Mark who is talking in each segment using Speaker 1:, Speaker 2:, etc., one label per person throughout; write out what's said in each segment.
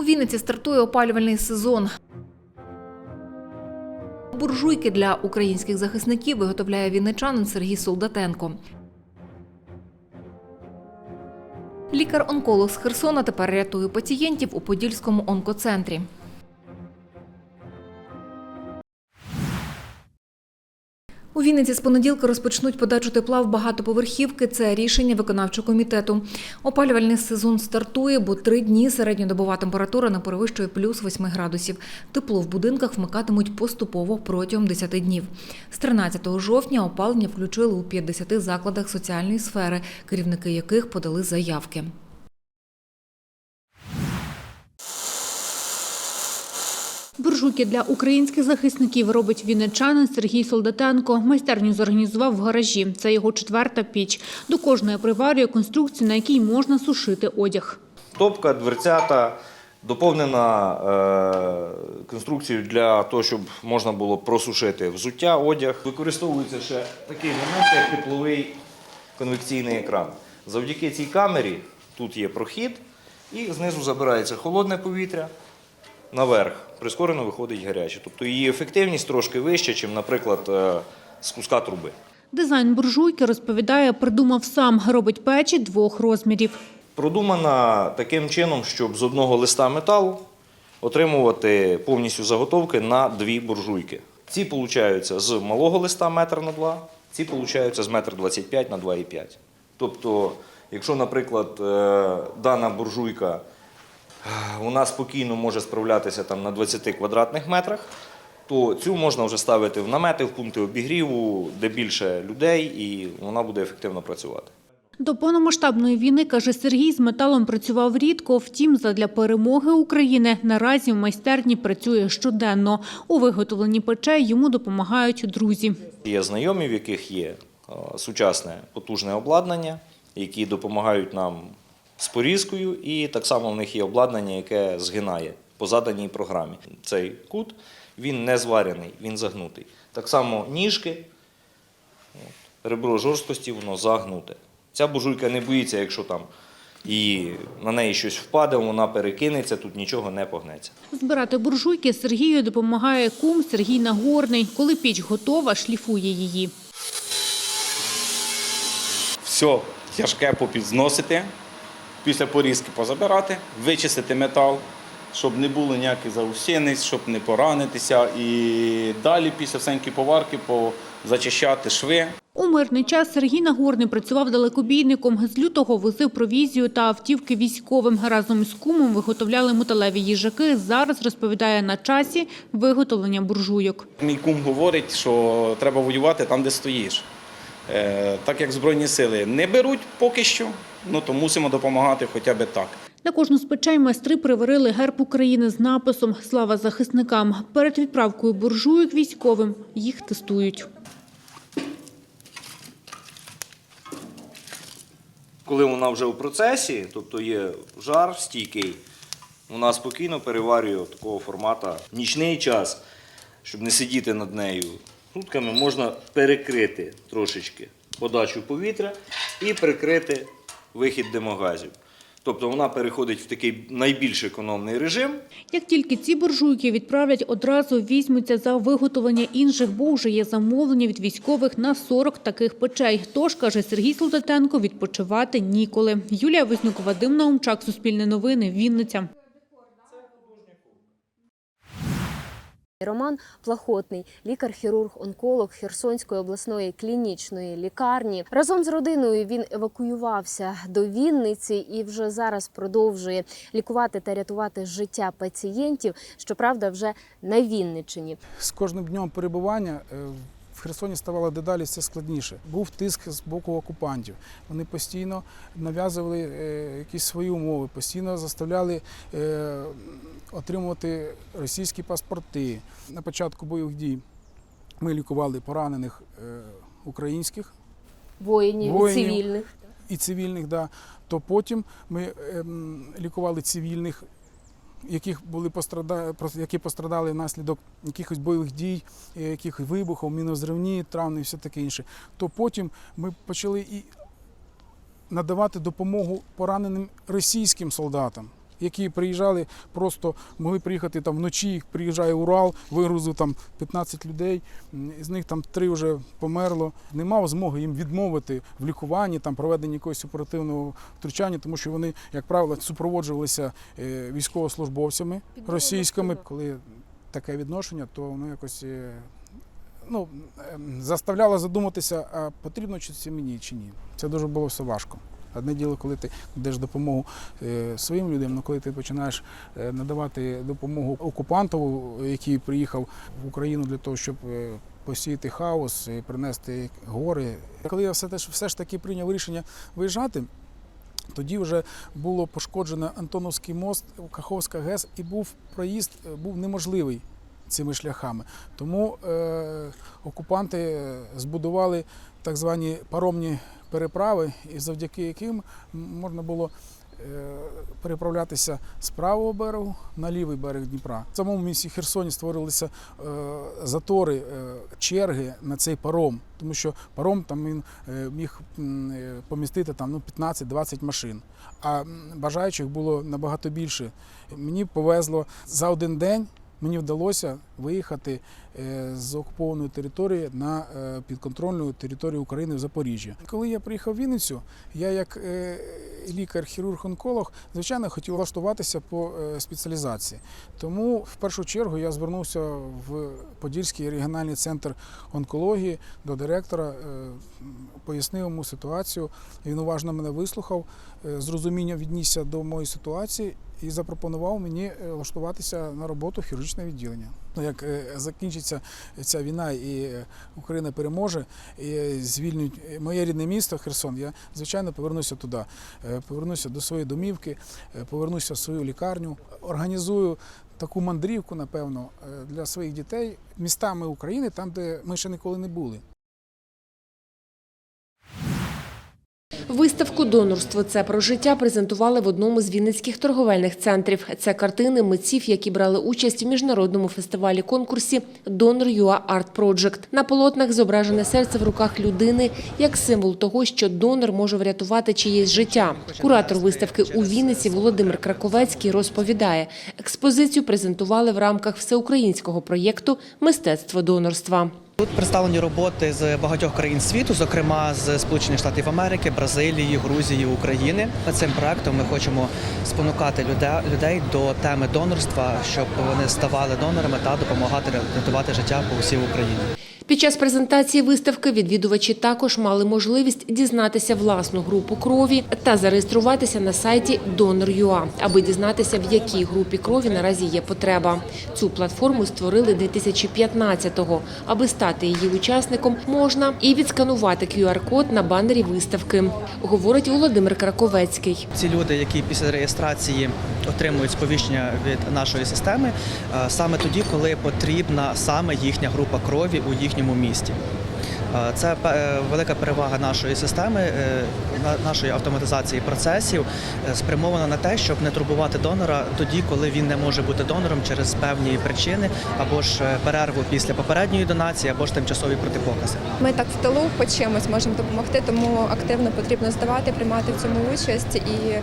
Speaker 1: У Вінниці стартує опалювальний сезон. Буржуйки для українських захисників виготовляє вінничанин Сергій Солдатенко. Лікар-онколог з Херсона тепер рятує пацієнтів у Подільському онкоцентрі. У Вінниці з понеділка розпочнуть подачу тепла в багатоповерхівки. Це рішення виконавчого комітету. Опалювальний сезон стартує, бо три дні середньодобова температура не перевищує плюс 8 градусів. Тепло в будинках вмикатимуть поступово протягом 10 днів. З 13 жовтня опалення включили у 50 закладах соціальної сфери, керівники яких подали заявки.
Speaker 2: Буржуйки для українських захисників робить вінничанин Сергій Солдатенко. Майстерню зорганізував в гаражі. Це його четверта піч. До кожної приварює конструкцію, на якій можна сушити одяг.
Speaker 3: Топка, дверцята, доповнена е, конструкцією для того, щоб можна було просушити взуття, одяг. Використовується ще такий момент, як тепловий конвекційний екран. Завдяки цій камері тут є прохід, і знизу забирається холодне повітря наверх. Прискорено виходить гаряче. Тобто її ефективність трошки вища, ніж, наприклад, е, з куска труби.
Speaker 2: Дизайн буржуйки, розповідає, придумав сам. Робить печі двох розмірів.
Speaker 3: Продумана таким чином, щоб з одного листа металу отримувати повністю заготовки на дві буржуйки. Ці получаються з малого листа метр на 2, ці получаються з метр 25 на 2,5. Тобто, якщо, наприклад, е, дана буржуйка е, вона спокійно може справлятися там на 20 квадратних метрах, то цю можна вже ставити в намети, в пункти обігріву, де більше людей, і вона буде ефективно працювати.
Speaker 2: До повномасштабної війни, каже Сергій, з металом працював рідко. Втім, задля перемоги України наразі в майстерні працює щоденно. У виготовленні печей йому допомагають друзі.
Speaker 3: Є знайомі, в яких є е, сучасне потужне обладнання, які допомагають нам з порізкою, і так само в них є обладнання, яке згинає по заданій програмі. Цей кут він не зварений, він загнутий. Так само ніжки, от, ребро жорсткості, воно загнуте. Ця буржуйка не боїться, якщо там її, на неї щось впаде, вона перекинеться, тут нічого не погнеться.
Speaker 2: Збирати буржуйки Сергію допомагає кум Сергій Нагорний. Коли піч готова, шліфує її.
Speaker 4: все тяжке попідзносити, після порізки позабирати, вичистити метал, щоб не було ніяких заусениць, щоб не поранитися. І далі після всенької поварки зачищати шви.
Speaker 2: У мирний час Сергій Нагорний працював далекобійником. З лютого возив провізію та автівки військовим. Разом із кумом виготовляли металеві їжаки. Зараз, розповідає, на часі виготовлення буржуйок.
Speaker 4: Мій кум говорить, що треба воювати там, де стоїш. Е, Так як Збройні сили не беруть поки що, ну то мусимо допомагати хоча б так.
Speaker 2: На кожну з печей майстри приварили герб України з написом «Слава захисникам». Перед відправкою буржуйок військовим їх тестують.
Speaker 3: Коли вона вже у процесі, тобто є жар стійкий, вона спокійно переварює такого формату нічний час, щоб не сидіти над нею. Сутками можна перекрити трошечки подачу повітря і прикрити вихід димогазів. Тобто вона переходить в такий найбільш економний режим,
Speaker 2: Як тільки ці буржуйки відправлять, одразу візьмуться за виготовлення інших, бо вже є замовлення від військових на 40 таких печей. Тож, каже Сергій Солдатенко, відпочивати ніколи. Юлія Виснюк, Вадим Наумчак, Суспільне новини, Вінниця.
Speaker 5: Роман Плахотний, лікар-хірург-онколог Херсонської обласної клінічної лікарні. Разом з родиною він евакуювався до Вінниці і вже зараз продовжує лікувати та рятувати життя пацієнтів. Щоправда, вже на Вінниччині.
Speaker 6: З кожним днем перебування е, в Херсоні ставало дедалі все складніше. Був тиск з боку окупантів. Вони постійно нав'язували е, якісь свої умови, постійно заставляли е, отримувати російські паспорти. На початку бойових дій ми лікували поранених е, українських
Speaker 5: Воїнів,
Speaker 6: Воїнів.
Speaker 5: цивільних.
Speaker 6: і цивільних, да, то потім ми ем, лікували цивільних, яких були пострада... просто- які пострадали внаслідок якихось бойових дій, е, якихось вибухів, мінозривні травми і все таке інше. То потім ми почали і надавати допомогу пораненим російським солдатам. Які приїжджали, просто могли приїхати там вночі, приїжджає Урал, вигрузив там 15 людей, з них там три вже померло. Не мав змоги їм відмовити в лікуванні, там проведенні якогось оперативного втручання, тому що вони, як правило, супроводжувалися е, військовослужбовцями російськими. Коли таке відношення, то воно якось. е, Ну, ем, заставляло задуматися, а потрібно чи це мені чи ні. Це дуже було все важко. Одне діло, коли ти даєш допомогу е, своїм людям, але коли ти починаєш е, надавати допомогу окупанту, який приїхав в Україну для того, щоб е, посіяти хаос і принести гори. Коли я все, теж, все ж таки прийняв рішення виїжджати, тоді вже було пошкоджено Антоновський мост, Каховська ГЕС, і був проїзд був неможливий цими шляхами. Тому е, окупанти збудували так звані паромні переправи, і завдяки яким можна було е, переправлятися з правого берегу на лівий берег Дніпра. В самому місті Херсоні створилися е, затори, е, черги на цей паром, тому що паром там він міг помістити там ну, 15-20 машин, а бажаючих було набагато більше. Мені повезло за один день. Мені вдалося виїхати з окупованої території на е, підконтрольну територію України в Запоріжжя. Коли я приїхав в Вінницю, я як е, лікар, хірург, онколог, звичайно, хотів влаштуватися по е, спеціалізації. Тому в першу чергу я звернувся в Подільський регіональний центр онкології до директора, е, пояснив йому ситуацію. Він уважно мене вислухав, е, з розумінням віднісся до моєї ситуації і запропонував мені е, влаштуватися на роботу в хірургічне відділення. Ну, Як е, закінчиться ця війна і е, Україна переможе, і звільнюють моє рідне місто Херсон, я звичайно повернуся туди. Е, Повернуся до своєї домівки, е, повернуся в свою лікарню, організую. Таку мандрівку, напевно, е, для своїх дітей містами України, там, де ми ще ніколи не були.
Speaker 5: Виставку Донорство це про життя презентували в одному з вінницьких торговельних центрів. Це картини митців, які брали участь в міжнародному фестивалі конкурсі Donor UA Art Project. На полотнах зображене серце в руках людини як символ того, що донор може врятувати чиєсь життя. Куратор виставки у Вінниці Володимир Краковецький розповідає, експозицію презентували в рамках всеукраїнського проєкту Мистецтво донорства.
Speaker 7: Тут представлені роботи з багатьох країн світу, зокрема з Сполучених Штатів Америки, Бразилії, Грузії, України. Цим проектом ми хочемо спонукати людей- до теми донорства, щоб вони ставали донорами та допомагати рятувати життя по всій Україні.
Speaker 5: Під час презентації виставки відвідувачі також мали можливість дізнатися власну групу крові та зареєструватися на сайті Donor.ua, аби дізнатися, в якій групі крові наразі є потреба. Цю платформу створили 2015-го. Аби стати її учасником, можна і відсканувати QR-код на банері виставки, говорить Володимир Краковецький.
Speaker 7: Ці люди, які після реєстрації отримують сповіщення від нашої системи, саме тоді, коли потрібна саме їхня група крові у їхньому місті. Е, Це е, велика перевага нашої системи, е, нашої автоматизації процесів, спрямована на те, щоб не турбувати донора тоді, коли він не може бути донором через певні причини, або ж перерву після попередньої донації, або ж тимчасові протипокази.
Speaker 8: Ми так в тилу по чимось можемо допомогти, тому активно потрібно здавати, приймати в цьому участь. І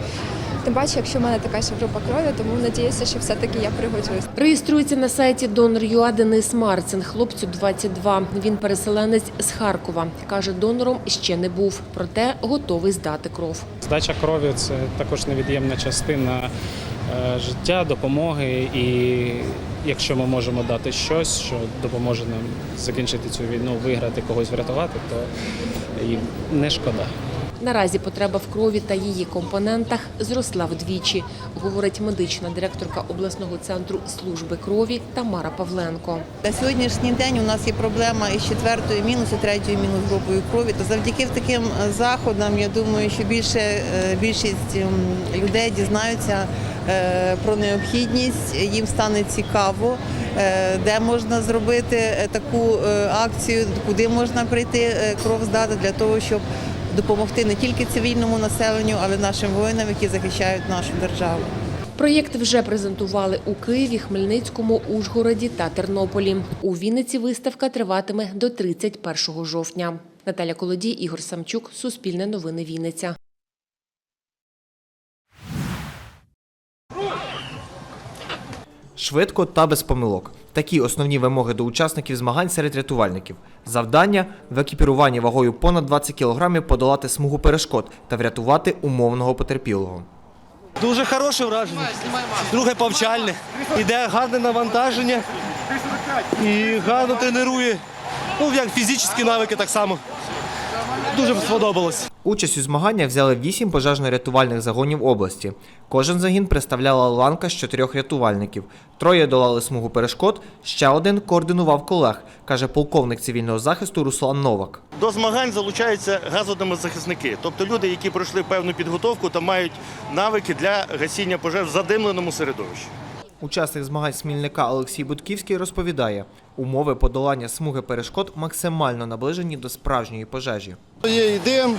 Speaker 8: тим паче, якщо в мене така ще група крові, тому надіюся, що все-таки я пригоджусь.
Speaker 5: Реєструється на сайті Donor.ua Денис Марцин, хлопцю 22. Він переселенець з Харкова. Каже, донором ще не був, проте готовий здати кров.
Speaker 9: Здача крові це також невід'ємна частина е, життя, допомоги. І якщо ми можемо дати щось, що допоможе нам закінчити цю війну, виграти когось врятувати, то і не шкода.
Speaker 5: Наразі потреба в крові та її компонентах зросла вдвічі, говорить медична директорка обласного центру служби крові Тамара Павленко.
Speaker 10: На сьогоднішній день у нас є проблема із четвертою мінус і третьою мінус групою крові. То завдяки таким заходам я думаю, що більше е, більшість людей дізнаються е, про необхідність. Їм стане цікаво, е, де можна зробити таку акцію, куди можна прийти кров здати для того, щоб допомогти не тільки цивільному населенню, але й нашим воїнам, які захищають нашу державу.
Speaker 5: Проєкт вже презентували у Києві, Хмельницькому, Ужгороді та Тернополі. У Вінниці виставка триватиме до 31 жовтня. Наталя Колодій, Ігор Самчук, Суспільне новини Вінниця.
Speaker 11: Швидко та без помилок. Такі основні вимоги до учасників змагань серед рятувальників. Завдання в екіпіруванні вагою понад 20 кг подолати смугу перешкод та врятувати умовного потерпілого.
Speaker 12: Дуже хороше враження. Друге повчальне. Іде гарне навантаження і гарно тренує. Ну, як фізичні навики так само. Дуже сподобалось.
Speaker 11: Участь у змаганнях взяли 8 пожежно-рятувальних загонів області. Кожен загін представляла ланка з чотирьох рятувальників. Троє долали смугу перешкод, ще один координував колег, каже полковник цивільного захисту Руслан Новак.
Speaker 12: До змагань залучаються газодомозахисники, тобто люди, які пройшли певну підготовку та мають навики для гасіння пожеж в задимленому середовищі.
Speaker 11: Учасник змагань Смільника Олексій Будківський розповідає, умови подолання смуги перешкод максимально наближені до справжньої пожежі.
Speaker 13: Є і дим,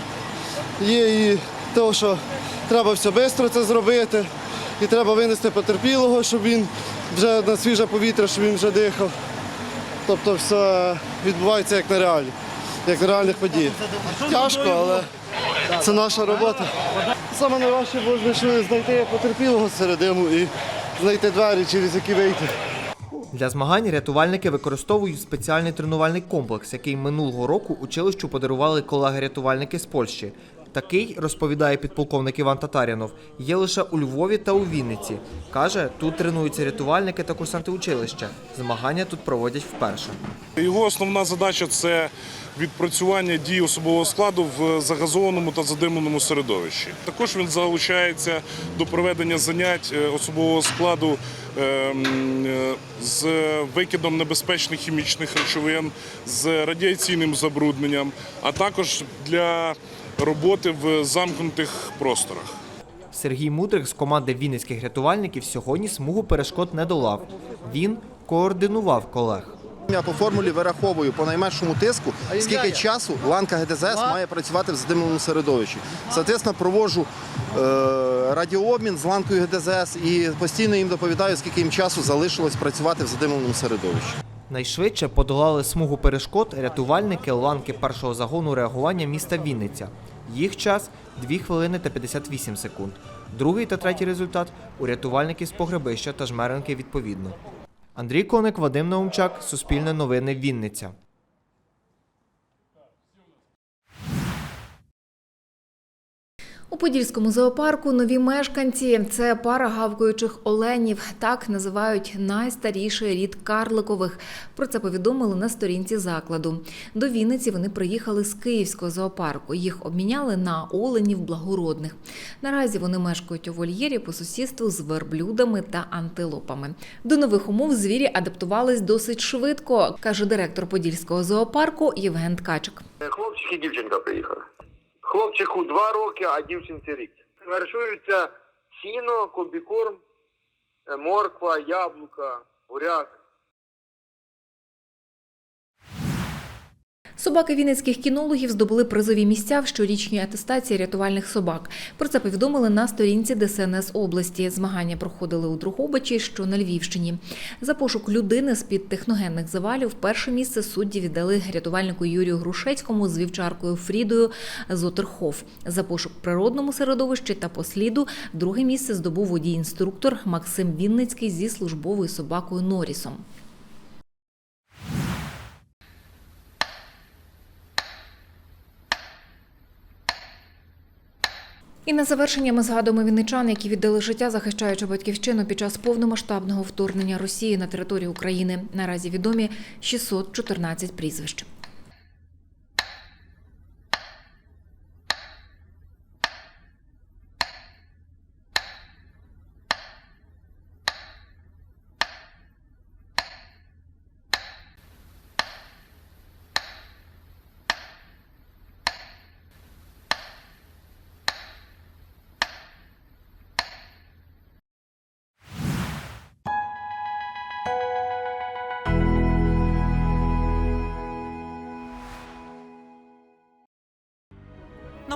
Speaker 13: є і те, що треба все швидко це зробити, і треба винести потерпілого, щоб він вже на свіже повітря, щоб він вже дихав. Тобто все відбувається як на реалі, як на реальних подіях. Тяжко, але це наша робота. Саме найважче було знайти потерпілого серед диму і знайти двері, через які вийти.
Speaker 11: Для змагань рятувальники використовують спеціальний тренувальний комплекс, який минулого року училищу подарували колеги-рятувальники з Польщі. Такий, розповідає підполковник Іван Татарянов, є лише у Львові та у Вінниці. Каже, тут тренуються рятувальники та курсанти училища. Змагання тут проводять вперше.
Speaker 14: Його основна задача це відпрацювання дій особового складу в загазованому та задимленому середовищі. Також він залучається до проведення занять е, особового складу е, м, е, з викидом небезпечних хімічних речовин, з радіаційним забрудненням, а також для роботи в замкнутих просторах.
Speaker 11: Сергій Мудрик з команди вінницьких рятувальників сьогодні смугу перешкод не долав. Він координував колег.
Speaker 13: Я по формулі вираховую по найменшому тиску, скільки часу ланка ГДЗС має працювати в задимленому середовищі. Соответственно, проводжу е, радіообмін з ланкою ГДЗС і постійно їм доповідаю, скільки їм часу залишилось працювати в задимленому середовищі.
Speaker 11: Найшвидше подолали смугу перешкод рятувальники ланки першого загону реагування міста Вінниця. Їх час 2 хвилини та 58 секунд. Другий та третій результат у рятувальників з погребища та жмеренки відповідно. Андрій Коник, Вадим Наумчак, Суспільне новини, Вінниця.
Speaker 1: У Подільському зоопарку нові мешканці це пара гавкаючих оленів. Так називають найстаріший рід карликових. Про це повідомили на сторінці закладу. До Вінниці вони приїхали з Київського зоопарку. Їх обміняли на оленів благородних. Наразі вони мешкають у вольєрі по сусідству з верблюдами та антилопами. До нових умов звірі адаптувались досить швидко, каже директор Подільського зоопарку Євген Ткачик.
Speaker 15: Хлопчик і дівчинка приїхали. Хлопчику два роки, а дівчинці рік. Харчуються сіно, комбікорм, морква, яблука, буряк.
Speaker 1: Собаки вінницьких кінологів здобули призові місця в щорічній атестації рятувальних собак. Про це повідомили на сторінці ДСНС області. Змагання проходили у Другобичі, що на Львівщині. За пошук людини з під техногенних завалів перше місце судді віддали рятувальнику Юрію Грушецькому з вівчаркою Фрідою Зотерхоф. За пошук природному середовищі та по сліду друге місце здобув водій-інструктор Максим Вінницький зі службовою собакою Норісом. І на завершення ми згадуємо вінничан, які віддали життя, захищаючи батьківщину під час повномасштабного вторгнення Росії на територію України. Наразі відомі 614 прізвищ.